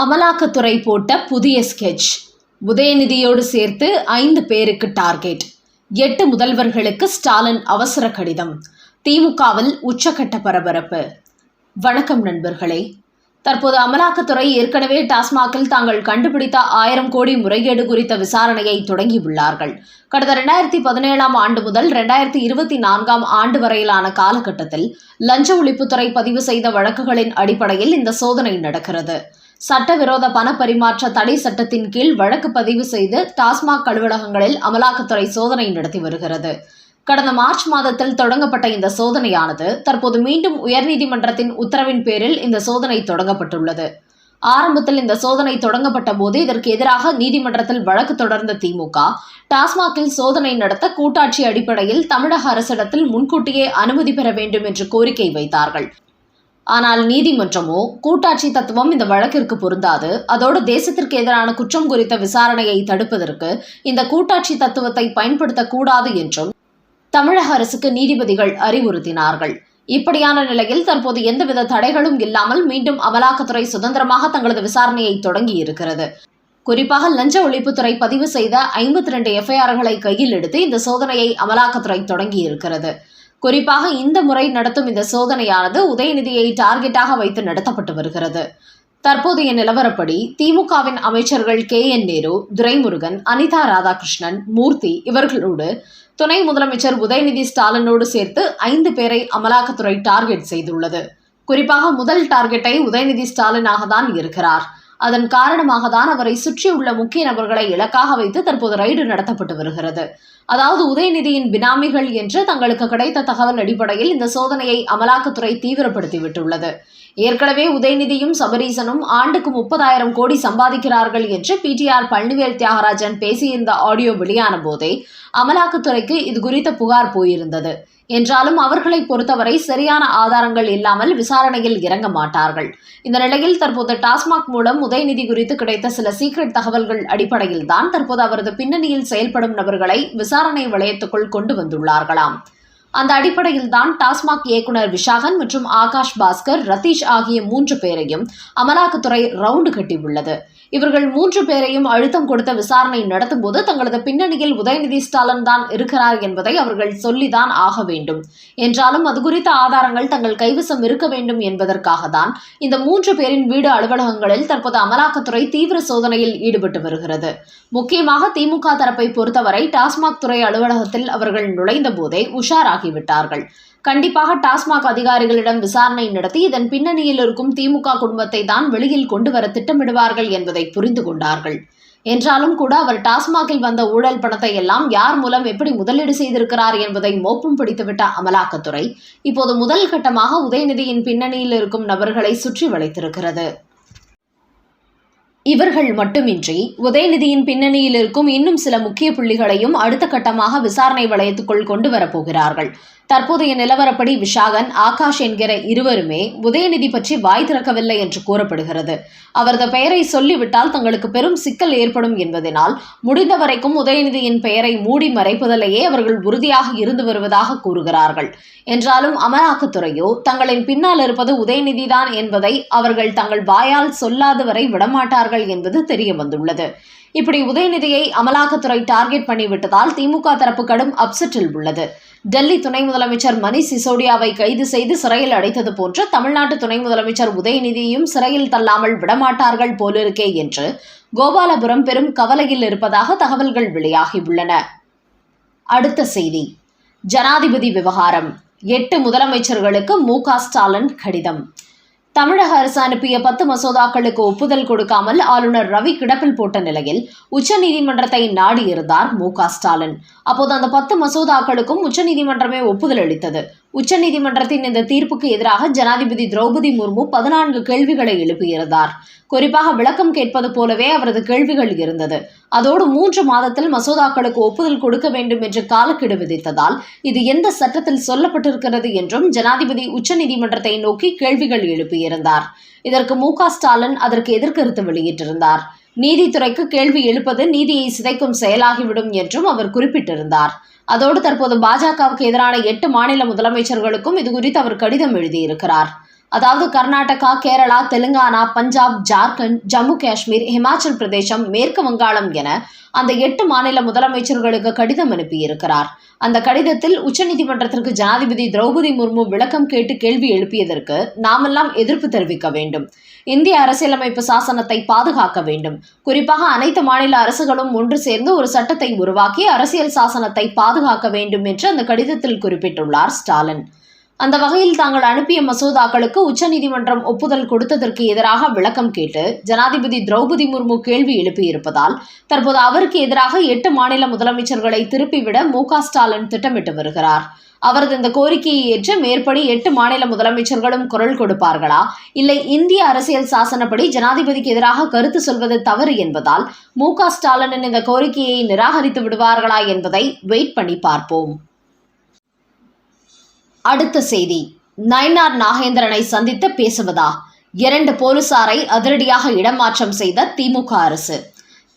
அமலாக்கத்துறை போட்ட புதிய ஸ்கெட்ச் உதயநிதியோடு சேர்த்து ஐந்து பேருக்கு டார்கெட் எட்டு முதல்வர்களுக்கு ஸ்டாலின் அவசர கடிதம். திமுகவில் உச்சக்கட்ட பரபரப்பு. வணக்கம் நண்பர்களே. தற்போது அமலாக்கத்துறை ஏற்கனவே டாஸ்மாகில் தாங்கள் கண்டுபிடித்த ஆயிரம் கோடி முறைகேடு குறித்த விசாரணையை தொடங்கியுள்ளார்கள். கடந்த ரெண்டாயிரத்தி பதினேழாம் ஆண்டு முதல் ரெண்டாயிரத்தி இருபத்தி நான்காம் ஆண்டு வரையிலான காலகட்டத்தில் லஞ்ச ஒழிப்புத்துறை பதிவு செய்த வழக்குகளின் அடிப்படையில் இந்த சோதனை நடக்கிறது. சட்டவிரோத பண பரிமாற்ற தடை சட்டத்தின் கீழ் வழக்கு பதிவு செய்து டாஸ்மாக் அலுவலகங்களில் அமலாக்கத்துறை சோதனை நடத்தி வருகிறது. கடந்த மார்ச் மாதத்தில் தொடங்கப்பட்ட இந்த சோதனையானது தற்போது மீண்டும் உயர்நீதிமன்றத்தின் உத்தரவின் பேரில் இந்த சோதனை தொடங்கப்பட்டுள்ளது. ஆரம்பத்தில் இந்த சோதனை தொடங்கப்பட்ட போது இதற்கு எதிராக நீதிமன்றத்தில் வழக்கு தொடர்ந்த திமுக டாஸ்மாகில் சோதனை நடத்த கூட்டாட்சி அடிப்படையில் தமிழக அரசிடத்தில் முன்கூட்டியே அனுமதி பெற வேண்டும் என்று கோரிக்கை வைத்தார்கள். ஆனால் நீதிமன்றமோ கூட்டாட்சி தத்துவம் இந்த வழக்கிற்கு பொருந்தாது. அதோடு தேசத்திற்கு எதிரான குற்றம் குறித்த விசாரணையை தடுப்பதற்கு இந்த கூட்டாட்சி தத்துவத்தை பயன்படுத்தக்கூடாது என்றும் தமிழக அரசுக்கு நீதிபதிகள் அறிவுறுத்தினார்கள். இப்படியான நிலையில் தற்போது எந்தவித தடைகளும் இல்லாமல் மீண்டும் அமலாக்கத்துறை சுதந்திரமாக தங்களது விசாரணையை தொடங்கி இருக்கிறது குறிப்பாக லஞ்ச ஒழிப்புத்துறை பதிவு செய்த ஐம்பத்தி ரெண்டு எஃப்ஐஆர்களை கையில் எடுத்து இந்த சோதனையை அமலாக்கத்துறை தொடங்கி இருக்கிறது குறிப்பாக இந்த முறை நடத்தும் இந்த சோதனையானது உதயநிதியை டார்கெட்டாக வைத்து நடத்தப்பட்டு வருகிறது. தற்போதைய நிலவரப்படி திமுகவின் அமைச்சர்கள் கே. என். நேரு துரைமுருகன் அனிதா ராதாகிருஷ்ணன் மூர்த்தி இவர்களோடு துணை முதலமைச்சர் உதயநிதி ஸ்டாலினோடு சேர்த்து ஐந்து பேரை அமலாக்கத்துறை டார்கெட் செய்துள்ளது. குறிப்பாக முதல் டார்கெட்டை உதயநிதி ஸ்டாலினாக தான் இருக்கிறார். அதன் காரணமாக தான் அவரை சுற்றியுள்ள முக்கிய நபர்களை இலக்காக வைத்து தற்போது ரைடு நடத்தப்பட்டு வருகிறது. அதாவது உதயநிதியின் பினாமிகள் என்று தங்களுக்கு கிடைத்த தகவல் அடிப்படையில் இந்த சோதனையை அமலாக்கத்துறை தீவிரப்படுத்திவிட்டுள்ளது. ஏற்கனவே உதயநிதியும் சபரீசனும் ஆண்டுக்கு முப்பதாயிரம் கோடி சம்பாதிக்கிறார்கள் என்று P T R Palanivel Thiagarajan பேசியிருந்த audio வெளியான போதே அமலாக்கத்துறைக்கு இது குறித்த புகார் போயிருந்தது. என்றாலும் அவர்களை பொறுத்தவரை சரியான ஆதாரங்கள் இல்லாமல் விசாரணையில் இறங்க மாட்டார்கள். இந்த நிலையில் தற்போது டாஸ்மாக் மூலம் உதயநிதி குறித்து கிடைத்த சில சீக்ரெட் தகவல்கள் அடிப்படையில் தான் தற்போது அவரது பின்னணியில் செயல்படும் நபர்களை விசாரணை வளையத்துக்குள் கொண்டு வந்துள்ளார்களாம். அந்த அடிப்படையில் தான் டாஸ்மாக் இயக்குனர் விஷாகன் மற்றும் ஆகாஷ் பாஸ்கர் ரதீஷ் ஆகிய மூன்று பேரையும் அமலாக்கத்துறை ரவுண்டு கட்டியுள்ளது. இவர்கள் மூன்று பேரையும் அழுத்தம் கொடுத்த விசாரணை நடத்தும் போது தங்களது பின்னணியில் உதயநிதி ஸ்டாலின் தான் இருக்கிறார் என்பதை அவர்கள் சொல்லிதான் ஆக வேண்டும். என்றாலும் அது குறித்த ஆதாரங்கள் தங்கள் கைவசம் இருக்க வேண்டும் என்பதற்காக தான் இந்த மூன்று பேரின் வீடு அலுவலகங்களில் தற்போது அமலாக்கத்துறை தீவிர சோதனையில் ஈடுபட்டு வருகிறது. முக்கியமாக திமுக தரப்பை பொறுத்தவரை டாஸ்மாக் துறை அலுவலகத்தில் அவர்கள் நுழைந்த போதே ஆகிவிட்டார்கள். கண்டிப்பாக டாஸ்மாக் அதிகாரிகளிடம் விசாரணை நடத்தி இதன் பின்னணியில் இருக்கும் திமுக குடும்பத்தை தான் வெளியில் கொண்டு வர திட்டமிடுவார்கள் என்பதை புரிந்து கொண்டார்கள். என்றாலும் கூட அவர் டாஸ்மாகில் வந்த ஊழல் பணத்தை எல்லாம் யார் மூலம் எப்படி முதலீடு செய்திருக்கிறார் என்பதை மோப்பம் பிடித்துவிட்ட அமலாக்கத்துறை இப்போது முதல் கட்டமாக உதயநிதியின் பின்னணியில் இருக்கும் நபர்களை சுற்றி வளைத்திருக்கிறது. இவர்கள் மட்டுமின்றி உதயநிதியின் பின்னணியில் இருக்கும் இன்னும் சில முக்கிய புள்ளிகளையும் அடுத்த கட்டமாக விசாரணை வளையத்துக்குள் கொண்டு வரப்போகிறார்கள் தற்போதைய நிலவரப்படி விஷாகன் ஆகாஷ் என்கிற இருவருமே உதயநிதி பற்றி வாய் திறக்கவில்லை என்று கூறப்படுகிறது. அவரது பெயரை சொல்லிவிட்டால் தங்களுக்கு பெரும் சிக்கல் ஏற்படும் என்பதனால் முடிந்த வரைக்கும் உதயநிதியின் பெயரை மூடி மறைப்பதிலேயே அவர்கள் உறுதியாக இருந்து வருவதாக கூறுகிறார்கள். என்றாலும் அமலாக்கத்துறையோ தங்களின் பின்னால் இருப்பது உதயநிதிதான் என்பதை அவர்கள் தங்கள் வாயால் சொல்லாத வரை விடமாட்டார்கள் என்பது தெரிய வந்துள்ளது. இப்படி உதயநிதியை அமலாக்கத்துறை டார்கெட் பண்ணிவிட்டதால் திமுக தரப்பு கடும் அப்செட்டில் உள்ளது. டெல்லி துணை முதலமைச்சர் மணிஷ் சிசோடியாவை கைது செய்து சிறையில் அடைத்தது போன்று தமிழ்நாட்டு துணை முதலமைச்சர் உதயநிதியையும் சிறையில் தள்ளாமல் விடமாட்டார்கள் போலிருக்கே என்று கோபாலபுரம் பெரும் கவலையில் இருப்பதாக தகவல்கள் வெளியாகியுள்ளன. அடுத்த செய்தி. ஜனாதிபதி விவகாரம். எட்டு முதலமைச்சர்களுக்கு மு க ஸ்டாலின் கடிதம். தமிழக அரசு அனுப்பிய பத்து மசோதாக்களுக்கு ஒப்புதல் கொடுக்காமல் ஆளுநர் ரவி கிடப்பில் போட்ட நிலையில் உச்சநீதிமன்றத்தை நாடியிருந்தார் மு க ஸ்டாலின். அப்போது அந்த பத்து மசோதாக்களுக்கும் உச்சநீதிமன்றமே ஒப்புதல் அளித்தது. உச்சநீதிமன்றத்தின் இந்த தீர்ப்புக்கு எதிராக ஜனாதிபதி திரௌபதி முர்மு பதினான்கு கேள்விகளை எழுப்பியிருந்தார். குறிப்பாக விளக்கம் கேட்பது போலவே அவரது கேள்விகள் இருந்தது. அதோடு மூன்று மாதத்தில் மசோதாக்களுக்கு ஒப்புதல் கொடுக்க வேண்டும் என்று காலக்கெடு விதித்ததால் இது எந்த சட்டத்தில் சொல்லப்பட்டிருக்கிறது என்றும் ஜனாதிபதி உச்சநீதிமன்றத்தை நோக்கி கேள்விகள் எழுப்பியிருந்தார். இதற்கு மு ஸ்டாலின் அதற்கு எதிர்கருத்து வெளியிட்டிருந்தார். நீதித்துறைக்கு கேள்வி எழுப்பது நீதியை சிதைக்கும் செயலாகிவிடும் என்றும் அவர் குறிப்பிட்டிருந்தார். அதோடு தற்போது பாஜகவுக்கு எதிரான எட்டு மாநில முதலமைச்சர்களுக்கும் இதுகுறித்து அவர் கடிதம் எழுதியிருக்கிறார். அதாவது கர்நாடகா கேரளா தெலுங்கானா பஞ்சாப் ஜார்க்கண்ட் ஜம்மு காஷ்மீர் ஹிமாச்சல் பிரதேசம் மேற்கு வங்காளம் என அந்த எட்டு மாநில முதலமைச்சர்களுக்கு கடிதம் அனுப்பியிருக்கிறார். அந்த கடிதத்தில் உச்சநீதிமன்றத்திற்கு ஜனாதிபதி திரௌபதி முர்மு விளக்கம் கேட்டு கேள்வி எழுப்பியதற்கு நாமெல்லாம் எதிர்ப்பு தெரிவிக்க வேண்டும். இந்திய அரசியலமைப்பு சாசனத்தை பாதுகாக்க வேண்டும். குறிப்பாக அனைத்து மாநில அரசுகளும் ஒன்று சேர்ந்து ஒரு சட்டத்தை உருவாக்கி அரசியல் சாசனத்தை பாதுகாக்க வேண்டும் என்று அந்த கடிதத்தில் குறிப்பிட்டுள்ளார் ஸ்டாலின். அந்த வகையில் தாங்கள் அனுப்பிய மசோதாக்களுக்கு உச்சநீதிமன்றம் ஒப்புதல் கொடுத்ததற்கு எதிராக விளக்கம் கேட்டு ஜனாதிபதி திரௌபதி முர்மு கேள்வி எழுப்பியிருப்பதால் தற்போது அவருக்கு எதிராக எட்டு மாநில முதலமைச்சர்களை திருப்பிவிட மு ஸ்டாலின் திட்டமிட்டு வருகிறார். அவரது இந்த கோரிக்கையை ஏற்று மேற்படி எட்டு மாநில முதலமைச்சர்களும் குரல் கொடுப்பார்களா? இல்லை இந்திய அரசியல் சாசனப்படி ஜனாதிபதிக்கு எதிராக கருத்து சொல்வது தவறு என்பதால் மு ஸ்டாலினின் இந்த கோரிக்கையை நிராகரித்து விடுவார்களா என்பதை வெயிட் பண்ணி பார்ப்போம். அடுத்த செய்தி. நயனார் நாகேந்திரனை சந்தித்து பேசுவதா? இரண்டு போலீசாரை அதிரடியாக இடமாற்றம் செய்த திமுக அரசு.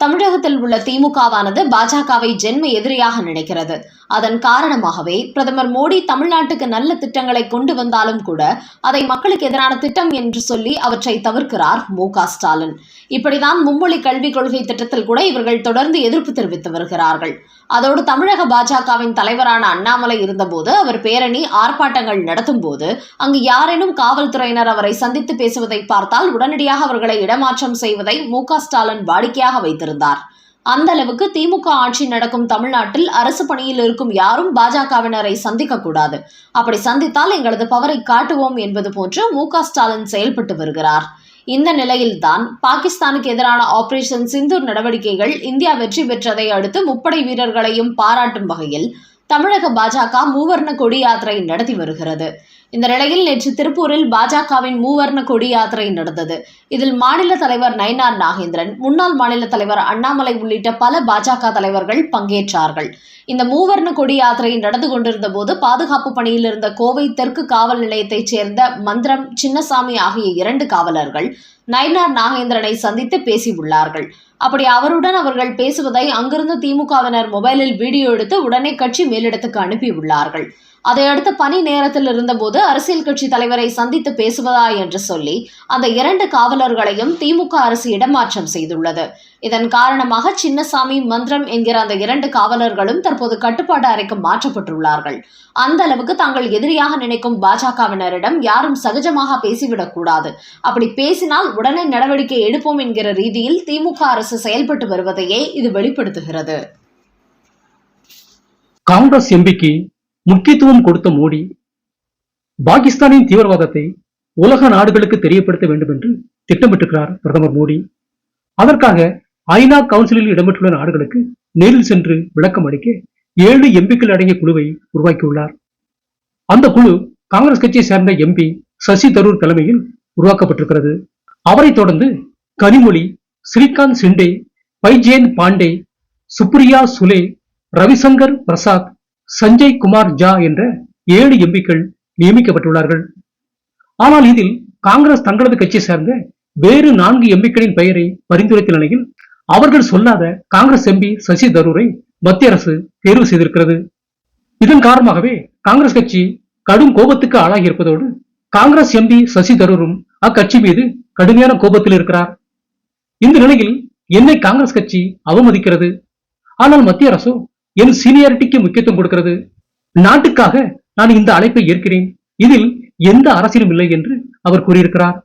தமிழகத்தில் உள்ள திமுகவானது பாஜகவை ஜென்ம எதிரியாக நினைக்கிறது. அதன் காரணமாகவே பிரதமர் மோடி தமிழ்நாட்டுக்கு நல்ல திட்டங்களை கொண்டு வந்தாலும் கூட அதை மக்களுக்கு எதிரான திட்டம் என்று சொல்லி அவற்றை தவிர்க்கிறார் மு க ஸ்டாலின். இப்படிதான் மும்மொழி கல்விக் கொள்கை திட்டத்தில் கூட இவர்கள் தொடர்ந்து எதிர்ப்பு தெரிவித்து வருகிறார்கள். அதோடு தமிழக பாஜகவின் தலைவரான அண்ணாமலை இருந்தபோது அவர் பேரணி ஆர்ப்பாட்டங்கள் நடத்தும் போது அங்கு யாரேனும் காவல்துறையினர் அவரை சந்தித்து பேசுவதை பார்த்தால் உடனடியாக அவர்களை இடமாற்றம் செய்வதை மு ஸ்டாலின் வாடிக்கையாக வைத்திருந்தார். அந்த அளவுக்கு திமுக ஆட்சி நடக்கும் தமிழ்நாட்டில் அரசு பணியில் இருக்கும் யாரும் பாஜகவினரை சந்திக்க கூடாது அப்படி சந்தித்தால் எங்களது பவரை காட்டுவோம் என்பது போன்று மு க ஸ்டாலின் செயல்பட்டு வருகிறார். இந்த நிலையில்தான் பாகிஸ்தானுக்கு எதிரான ஆபரேஷன் சிந்தூர் நடவடிக்கைகள் இந்தியா வெற்றி பெற்றதை அடுத்து முப்படை வீரர்களையும் பாராட்டும் வகையில் தமிழக பாஜக மூவர்ண கொடி யாத்திரை நடத்தி வருகிறது. இந்த நிலையில் நேற்று திருப்பூரில் பாஜகவின் மூவர்ண கொடி யாத்திரை நடந்தது. இதில் மாநில தலைவர் நயனார் நாகேந்திரன் முன்னாள் மாநில தலைவர் அண்ணாமலை உள்ளிட்ட பல பாஜக தலைவர்கள் பங்கேற்றார்கள். இந்த மூவர்ண கொடி யாத்திரை நடந்து கொண்டிருந்த போது பாதுகாப்பு பணியில் இருந்த கோவை தெற்கு காவல் நிலையத்தைச் சேர்ந்த மந்திரம் சின்னசாமி ஆகிய இரண்டு காவலர்கள் நயனார் நாகேந்திரனை சந்தித்து பேசியுள்ளார்கள். அப்படி அவருடன் அவர்கள் பேசுவதை அங்கிருந்த திமுகவினர் மொபைலில் வீடியோ எடுத்து உடனே கட்சி மேலிடத்துக்கு அனுப்பியுள்ளார்கள். அதையடுத்து பணி நேரத்தில் இருந்தபோது அரசியல் கட்சி தலைவரை சந்தித்து பேசுவதா என்று சொல்லி அந்த இரண்டு காவலர்களையும் திமுக அரசு இடமாற்றம் செய்துள்ளது. இதன் காரணமாக சின்னசாமி மந்திரம் என்கிற அந்த இரண்டு காவலர்களும் தற்போது கட்டுப்பாட்டு அறைக்கு மாற்றப்பட்டுள்ளார்கள். அந்த அளவுக்கு தாங்கள் எதிரியாக நினைக்கும் பாஜகவினரிடம் யாரும் சகஜமாக பேசிவிடக் கூடாது. அப்படி பேசினால் உடனே நடவடிக்கை எடுப்போம் என்கிற ரீதியில் திமுக அரசு செயல்பட்டு வருவதையே இது வெளிப்படுத்துகிறது. காங்கிரஸ் எம்பிக்கு முக்கியத்துவம் கொடுத்த மோடி பாகிஸ்தானின் தீவிரவாதத்தை உலக நாடுகளுக்கு தெரியப்படுத்த வேண்டும் என்று திட்டமிட்டிருக்கிறார் பிரதமர் மோடி. அதற்காக ஐநா கவுன்சிலில் இடம்பெற்றுள்ள நாடுகளுக்கு நேரில் சென்று விளக்கம் அளிக்க ஏழு எம்பிக்கள் அடங்கிய குழுவை உருவாக்கியுள்ளார். அந்த குழு காங்கிரஸ் கட்சியை சேர்ந்த எம்பி சசி தரூர் தலைமையில் உருவாக்கப்பட்டிருக்கிறது. அவரை தொடர்ந்து கனிமொழி ஸ்ரீகாந்த் சிண்டே பைஜேன் பாண்டே சுப்ரியா சுலே ரவிசங்கர் பிரசாத் சஞ்சய் குமார் ஜா என்ற ஏழு எம்பிக்கள் நியமிக்கப்பட்டுள்ளார்கள். ஆனால் இதில் காங்கிரஸ் தங்களது கட்சி சேர்ந்த வேறு நான்கு எம்பிக்களின் பெயரை பரிந்துரைத்த நிலையில் அவர்கள் சொல்லாத காங்கிரஸ் எம்பி சசி தரூரை மத்திய அரசு தேர்வு செய்திருக்கிறது. இதன் காரணமாகவே காங்கிரஸ் கட்சி கடும் கோபத்துக்கு ஆளாகி இருப்பதோடு காங்கிரஸ் எம்பி சசி தரூரும் அக்கட்சி மீது கடுமையான கோபத்தில் இருக்கிறார். இந்த நிலையில் என்னை காங்கிரஸ் கட்சி அவமதிக்கிறது. ஆனால் மத்திய அரசோ என் சீனியாரிட்டிக்கு முக்கியத்துவம் கொடுக்கிறது. நாட்டுக்காக நான் இந்த அழைப்பை ஏற்கிறேன். இதில் எந்த அரசியலும் இல்லை என்று அவர் கூறியிருக்கிறார்.